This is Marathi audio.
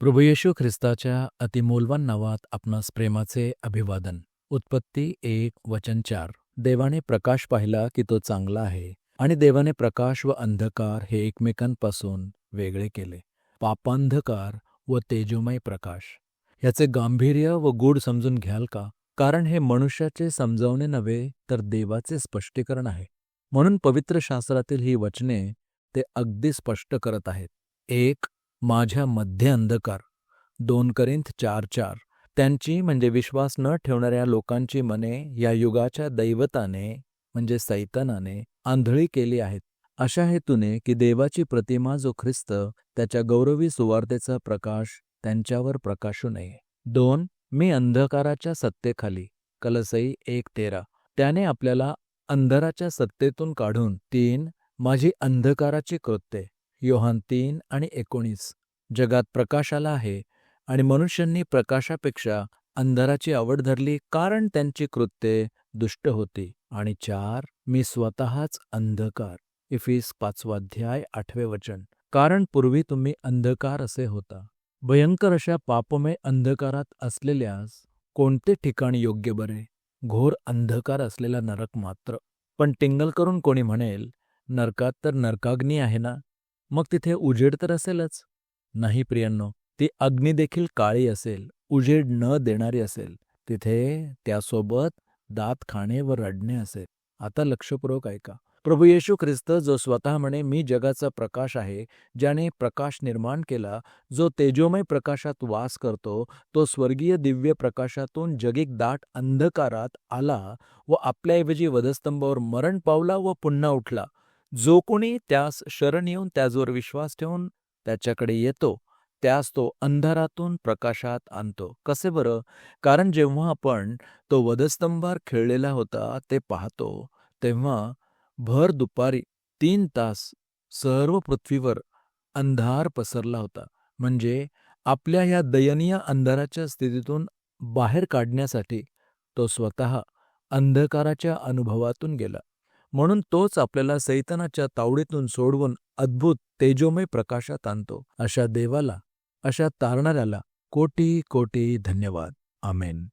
प्रभू येशू ख्रिस्ताच्या अतिमूलवान नावात आपणास प्रेमाचे अभिवादन. उत्पत्ती एक वचन चार. देवाने प्रकाश पाहिला की तो चांगला आहे आणि देवाने प्रकाश व अंधकार हे एकमेकांपासून वेगळे केले. पापांधकार व तेजोमय प्रकाश. याचे गांभीर्य व गूढ समजून घ्याल का? कारण हे मनुष्याचे समजावणे नव्हे तर देवाचे स्पष्टीकरण आहे. म्हणून पवित्र शास्त्रातील ही वचने ते अगदी स्पष्ट करत आहेत. एक माझ्या मध्ये अंधकार. दोन करिंथ चार चार. त्यांची म्हणजे विश्वास न ठेवणाऱ्या लोकांची मने या युगाच्या दैवताने म्हणजे सैतानाने आंधळी केली आहेत. अशा हेतूने की देवाची प्रतिमा जो ख्रिस्त त्याच्या गौरवी सुवार्तेचा प्रकाश त्यांच्यावर प्रकाशू नये. दोन मी अंधकाराच्या सत्तेखाली कलसई एक तेरा. त्याने आपल्याला अंधाराच्या सत्तेतून काढून तीन माझी अंधकाराची कृत्ये. योहान तीन आणि एकोणीस. जगात प्रकाश आला आहे आणि मनुष्यांनी प्रकाशापेक्षा अंधाराची आवड धरली कारण त्यांची कृत्ये दुष्ट होती. आणि चार मी स्वतःच अंधकार. इफिस पाचवाध्याय आठवे वचन. कारण पूर्वी तुम्ही अंधकार असे होता. भयंकर अशा पापमय अंधकारात असलेल्यास कोणते ठिकाण योग्य बरे? घोर अंधकार असलेला नरक मात्र. पण टिंगल करून कोणी म्हणेल नरकात तर नरकाग्नी आहे ना? मग तिथे उजेड तर असेलच. नाही प्रियांनो ती अग्नी देखील काळी असेल उजेड न देणारी असेल. तिथे त्यासोबत दात खाणे व रडणे असेल. आता लक्षपूर्वक ऐका. प्रभू येशू ख्रिस्त जो स्वतः म्हणे मी जगाचा प्रकाश आहे ज्याने प्रकाश निर्माण केला जो तेजोमय प्रकाशात वास करतो तो स्वर्गीय दिव्य प्रकाशातून जगिक दाट अंधकारात आला व आपल्याऐवजी वधस्तंभावर मरण पावला व पुन्हा उठला. जो कोणी त्यास शरण येऊन त्याजवर विश्वास ठेवून त्याच्याकडे येतो त्यास तो अंधारातून प्रकाशात आणतो. कसे बरं? कारण जेव्हा आपण तो वधस्तंभार खेळलेला होता ते पाहतो तेव्हा भर दुपारी तीन तास सर्व पृथ्वीवर अंधार पसरला होता. म्हणजे आपल्या या दयनीय अंधाराच्या स्थितीतून बाहेर काढण्यासाठी तो स्वतः अंधकाराच्या अनुभवातून गेला. म्हणून तोच आपल्याला सैतानाच्या तावडीतून सोडवून अद्भुत तेजोमय प्रकाशात आणतो. अशा देवाला अशा तारणाऱ्याला कोटी कोटी धन्यवाद. आमेन.